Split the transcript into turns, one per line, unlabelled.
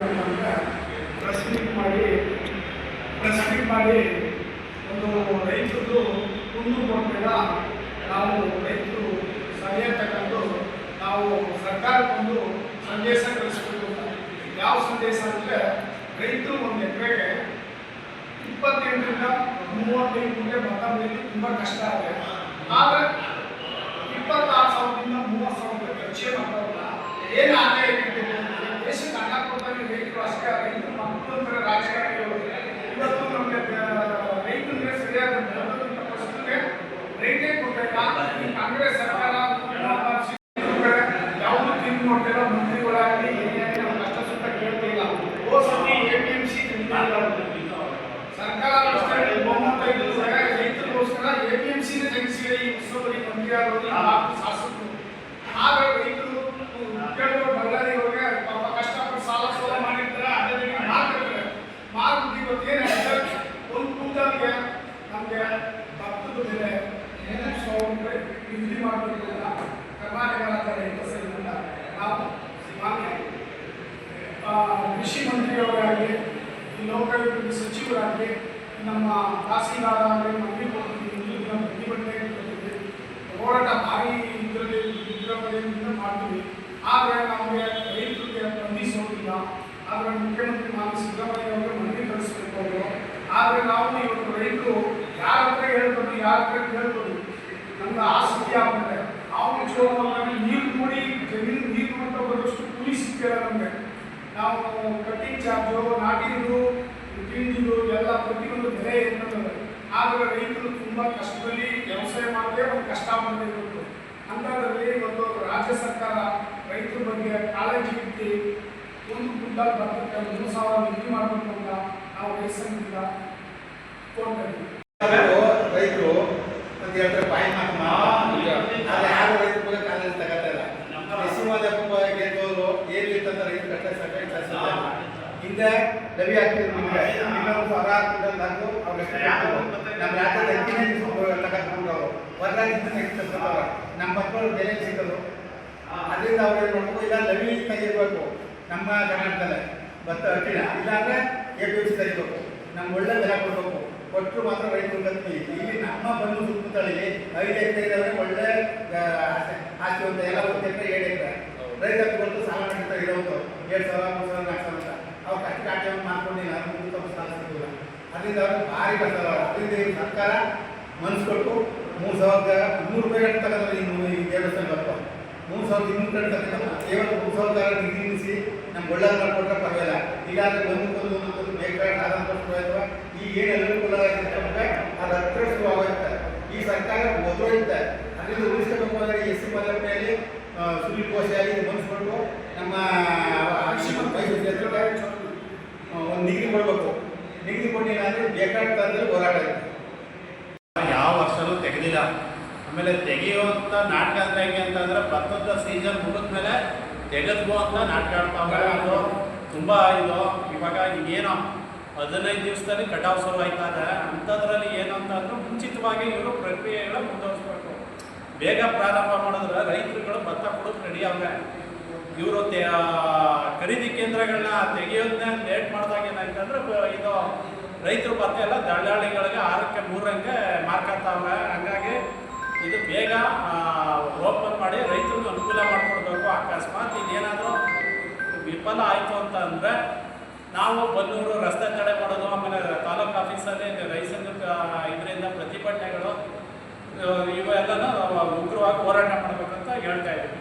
Press ಮಾಡಿ press ಮಾಡಿ ಒಂದು ರೈತರದ್ದು ಕುಂದು ಕೊಟ್ಟಾಗ ನಾವು ರೈತರು ಸಲಹೆ ತಗೊಂಡು ನಾವು ಸರ್ಕಾರಕ್ಕೊಂದು ಸಂದೇಶ ಕಳಿಸ್ಬೇಕು. ಯಾವ ಸಂದೇಶ ಅಂದರೆ ರೈತರು ಒಂದು ಎಕರೆಗೆ ಇಪ್ಪತ್ತೆಂಟರಿಂದ ಮೂವತ್ತೈದು ಗುಂಟೆ ಭತ್ತ ಬೆಳೆದು ತುಂಬ ಕಷ್ಟ ಆಗಿದೆ ಆದರೆ ಇಪ್ಪತ್ತಾರು ಸಾವಿರದಿಂದ ಮೂವತ್ತು ಸಾವಿರ ರೂಪಾಯಿ ಖರ್ಚೇ ಮಾಡೋಲ್ಲ ಏನು ಆದಾಯ ಇಟ್ಟಿದೆ ದೇಶಕ್ಕೆ ಅನ್ನ ಕೊಡ್ತಾರೆ ರೈತರು ಅಷ್ಟೇ ರೈತರು ಮಕ್ಕಳು ಅಂತಾರೆ ರಾಜಕಾರಣಿಗಳು ಇವತ್ತು ನಮಗೆ ರೈತರಿಗೆ ಸರಿಯಾದ ಬೆಂಬಲಿತ ಪರಿಸ್ಥಿತಿಗೆ ರೈತೇ ಕೊಡ್ಬೇಕಾ ಈ ಕಾಂಗ್ರೆಸ್ ಸರ್ಕಾರ ಯಾವುದು ತಿಂದು ನೋಡ್ತಿಲ್ಲ ಮಂತ್ರಿಗಳಾಗಲಿ ಏನೇ ನಮ್ಮ ಕಷ್ಟ ಸುತ್ತ ಕೇಳ್ತಿಲ್ಲ ಹೋದ ಸತಿ ಎ ಪಿ ಎಂ ಸಿ ಸರ್ಕಾರ ಅಷ್ಟೇ ಬಹುಮತ ಇದ್ದರೆ ರೈತರಿಗೋಸ್ಕರ ಎ ಪಿ ಎಂ ಸಿನೇ ತೆಗೆಸಿದೆ ಈ ಹೊಸಬರಿ ಮಂತ್ರಿ ಆಗೋದು ಈ ನಾಲ್ಕು ಶಾಸಕರು ಆಗ ರೈತರು ಕೇಳುವ ಬಳ್ಳಾರಿಯವ್ರಿಗೆ ಪಾಪ ಕಷ್ಟಪಟ್ಟು ಸಾಲ ಸೋಲ ಮಾಡಿರ್ತಾರೆ ಅದೇ ರೀತಿ ಮಾರ್ತಾರೆ ಮಾರ್ಬಿಟ್ಟು ಇವತ್ತು ಏನಾಗಿದೆ ಒಂದು ಕ್ವಿಂಟಲ್ಗೆ ನಮಗೆ ಭತ್ತದ ಬೆಲೆ ನಿಗದಿ ಮಾಡಬೇಕು ಅಂತ ಕರ್ನಾಟಕ ರೈತ ಸಂಘದಿಂದ ನಾವು ಮಾನ್ಯ ಕೃಷಿ ಮಂತ್ರಿಯವರಾಗಲಿ ಈ ಲೋಕಾಯುಕ್ತ ಸಚಿವರಾಗಲಿ, ನಮ್ಮ ತಹಸೀಲ್ದಾರ ಮನವಿ ಕೊಡ್ತೀವಿ ಇಲ್ಲಿನ ಪ್ರತಿಭಟನೆ ಕೊಡ್ತೀವಿ. ಹೋರಾಟ ಭಾರಿ ಇದರಲ್ಲಿ ವಿಜೃಂಭಣೆಯಿಂದ ಮಾಡ್ತೀವಿ. ಆದರೆ ನಮಗೆ ರೈತರಿಗೆ ಬಂಧಿಸೋದಿಲ್ಲ ಆದರೆ ಮುಖ್ಯಮಂತ್ರಿ ಮಾನ್ಯ ಸಿದ್ದರಾಮಯ್ಯ ಅವರು ಮನವಿ ಕಳಿಸ್ಬೇಕು ಅವರು. ಆದರೆ ನಾವು ಇವತ್ತು ಯಾರ ಹತ್ರ ಹೇಳ್ಬೋದು ಯಾರ ಹತ್ರ ಹೇಳ್ಬೋದು ನಮ್ಗೆ ಆಸಕ್ತಿ ಆಗ್ತದೆ ನಾವು ಮುಚ್ಚೋದ್ರಲ್ಲಿ ನೀರು ನೋಡಿ ಜಮೀನು ನೀರು ಅಂತ ಬರೋಷ್ಟು ಕೂಲಿ ಸಿಗ್ತಿಲ್ಲ ನಮಗೆ. ನಾವು ಕಟ್ಟಿಂಗ್ ಚಾರ್ಜು ನಾಟಿದು ತಿಂಡಿದು, ಎಲ್ಲ ಪ್ರತಿಯೊಂದು ಬೆಲೆ ಇರ್ತದೆ. ಆದರೆ ರೈತರು ತುಂಬ ಕಷ್ಟದಲ್ಲಿ ವ್ಯವಸಾಯ ಮಾಡದೆ ಒಂದು ಕಷ್ಟ ಬಂದಿರೋದು ಅಂಥದ್ರಲ್ಲಿ ಇವತ್ತು ರಾಜ್ಯ ಸರ್ಕಾರ ರೈತರ ಬಗ್ಗೆ ಕಾಳಜಿ ಇಟ್ಟು ಒಂದು ಗುಡ್ಡ ಬರ್ತಕ್ಕಂಥ ಮೂರು ಸಾವಿರ ನಿಧಿ ಮಾಡಬೇಕು ಅಂತ ನಾವು ರೈತ ಸಂಘದಿಂದ ಕೋರ್ತಾ
ರೈತರು ಒಂದು ಎರಡು ಪಾಯಿಂಟ್ ಮಾಡ್ತಾರೆ ಯಾರು ರೈತರ ಬಗ್ಗೆ ಕಾಲೇಜ್ ತಗೋತಾ ಇಲ್ಲ. ಎಸಿ ಮಾದಪ್ಪ ಗೆದ್ದೋರು ಏನು ರೈತರು ಕಷ್ಟ ಸರ್ಕಾರಿ ಕೆಲಸ ಹಿಂದೆ ರವಿ ಆಗ್ತಿದ್ರು ನಿಮಗೆ. ಇನ್ನೊಂದು? ನಮ್ಮ ರಾಜ್ಯದ ಹೆಚ್ಚಿನ ತಗೊಂಡು ನಮ್ಮ ಮಕ್ಕಳು ಬೆಲೆ ಸಿಗೋದು ಅದರಿಂದ ಅವ್ರು ಏನು ಮಾಡ್ಬೇಕು? ಇಲ್ಲ ಲವಿ ತೆಗಿಬೇಕು ನಮ್ಮ ಕರ್ನಾಟಕದಲ್ಲಿ. ಭತ್ತ ಇಲ್ಲ ಇಲ್ಲಾಂದ್ರೆ ಎ ಪಿ ತೆಗಿಬೇಕು ನಮ್ಗೆ ಒಳ್ಳೆ ಬೆಲೆ ಕೊಡಬೇಕು. ಕೊಟ್ಟರು ಮಾತ್ರ ರೈತರು ಗತಿ ಇಲ್ಲಿ ನಮ್ಮ ಬಂದು ಸುತ್ತಮುತ್ತಲಿಗೆ ಐದು ಎಕರೆ ಇದ್ದಾವೆ ಒಳ್ಳೆ ಆಸ್ತಿ ಒಂದು ಎಲ್ಲ ಒಂದು ಎಕರೆ ಏಳು ಎಕರೆ. ರೈತ ಬಂದು ಸಾಲ ಮಾಡಿರ್ತಾ ಇರೋದು. ಎರಡು ಸಾವಿರ ಮೂರು ಸಾವಿರ ನಾಲ್ಕು ಸಾವಿರ ಅಂತ. ಅವ್ರು ಕಟ್ಟಿ ಕಾಟ್ಯವನ್ನು ಮಾಡ್ಕೊಂಡಿಲ್ಲ. ಮುಂದೆ ತಮ್ಮ ಸಾಲ ಸಿಗೋಲ್ಲ ಅದರಿಂದ ಅವ್ರಿಗೆ ಭಾರಿ ಕಷ್ಟ ಅದರಿಂದ ಈ ಸರ್ಕಾರ ಮನಸ್ಸು ಕೊಟ್ಟು ಮೂರು ಸಾವಿರದ ಇನ್ನೂರು ರೂಪಾಯಿ ಗಂಟೆ ತಗೊಂಡ್ರೆ ಇನ್ನು ಈ ದೇವಸ್ಥಾನ ಬರ್ತಾವ ಮೂರು ಸಾವಿರದ ಇನ್ನೂರು ಗಂಟೆ ತಗೊಂಡು ಕೇವಲ ಮೂರು ಸಾವಿರದ ನಿಲ್ಲಿಸಿ ನಮ್ಗೆ ಒಳ್ಳೆ ಕೊಟ್ಟರೆ ಪರವಾಗಿಲ್ಲ. ಈಗಾಗಲೇ ಒಂದಕ್ಕೊಂದು ಒಂದಕ್ಕೊಂದು ಬೇಕಾದ ಕೊಟ್ಟು ಅಥವಾ ಈ ಏನು ಅನುಕೂಲ ಆಗಿರ್ತಕ್ಕಂಥ ಅದು ಹತ್ತಿರಷ್ಟು ಆಗುತ್ತೆ. ಈ ಸರ್ಕಾರ ಮೊದಲೈತೆ ಅದರಿಂದ ಉಳಿಸ್ಕೋಬೇಕು ಅಂದರೆ ಎಸ್ ಸಿ ಮೇಲೆ ಸುನೀಲ್ ಕೋಶಿಯಾಗಿ ಮನಸ್ಕೊಂಡು ನಮ್ಮ ಒಂದು ನಿಗದಿ ಕೊಡಬೇಕು. ನಿಗದಿ ಕೊಟ್ಟಿಲ್ಲ ಅಂದರೆ ಬೇಕಾಗ್ತಂದ್ರೆ ಹೋರಾಟ ಇದೆ
ಯಾವ ವರ್ಷನೂ ತೆಗೆದಿಲ್ಲ. ಆಮೇಲೆ ತೆಗೆಯುವಂಥ ನಾಟಕ ಅಂದ್ರೆ ಹೆಂಗೆ ಅಂತಂದ್ರೆ ಭತ್ತದ ಸೀಸನ್ ಮುಗಿದ್ಮೇಲೆ ತೆಗೆದ್ಕೋ ಅಂತ ನಾಟಕ ಆಡ್ತಾವೆ ಅದು ತುಂಬ ಇದು ಇವಾಗ ಈಗೇನೋ ಹದಿನೈದು ದಿವಸದಲ್ಲಿ ಕಟಾವು ಶುರು ಆಯ್ತದೆ ಅಂಥದ್ರಲ್ಲಿ ಏನು ಅಂತಂದ್ರೆ ಮುಂಚಿತವಾಗಿ ಇವರು ಪ್ರಕ್ರಿಯೆಗಳ ಮುಂದುವರಿಸ್ಬೇಕು. ಬೇಗ ಪ್ರಾರಂಭ ಮಾಡಿದ್ರೆ ರೈತರುಗಳು ಭತ್ತ ಕೊಡೋದು ರೆಡಿ ಆಗ ಇವರು ಖರೀದಿ ಕೇಂದ್ರಗಳನ್ನ ತೆಗೆಯೋದನ್ನ ಲೇಟ್ ಮಾಡಿದಾಗ ಏನಾಯ್ತಂದ್ರೆ ಇದು ರೈತರು ಭತ್ತ ಎಲ್ಲ ದಳ್ಳಾಳಿಗಳಿಗೆ ಆರಕ್ಕೆ ಮೂರಂಗೆ ಮಾರ್ಕತ್ತಾವೆ ಹಂಗಾಗಿ ಇದು ಬೇಗ ಓಪನ್ ಮಾಡಿ ರೈತರಿಗೆ ಅನುಕೂಲ ಮಾಡಿಕೊಡ್ಬೇಕು. ಅಂದರೆ ನಾವು ಬನ್ನೂರು ರಸ್ತೆ ತಡೆ ಮಾಡೋದು, ಆಮೇಲೆ ತಾಲೂಕು ಆಫೀಸಲ್ಲಿ ರೈತಂಗ ಇದರಿಂದ ಪ್ರತಿಭಟನೆಗಳು ಇವೆಲ್ಲನೂ ಉಗ್ರವಾಗಿ ಹೋರಾಟ ಮಾಡಬೇಕಂತ ಹೇಳ್ತಾ ಇದ್ದೀವಿ.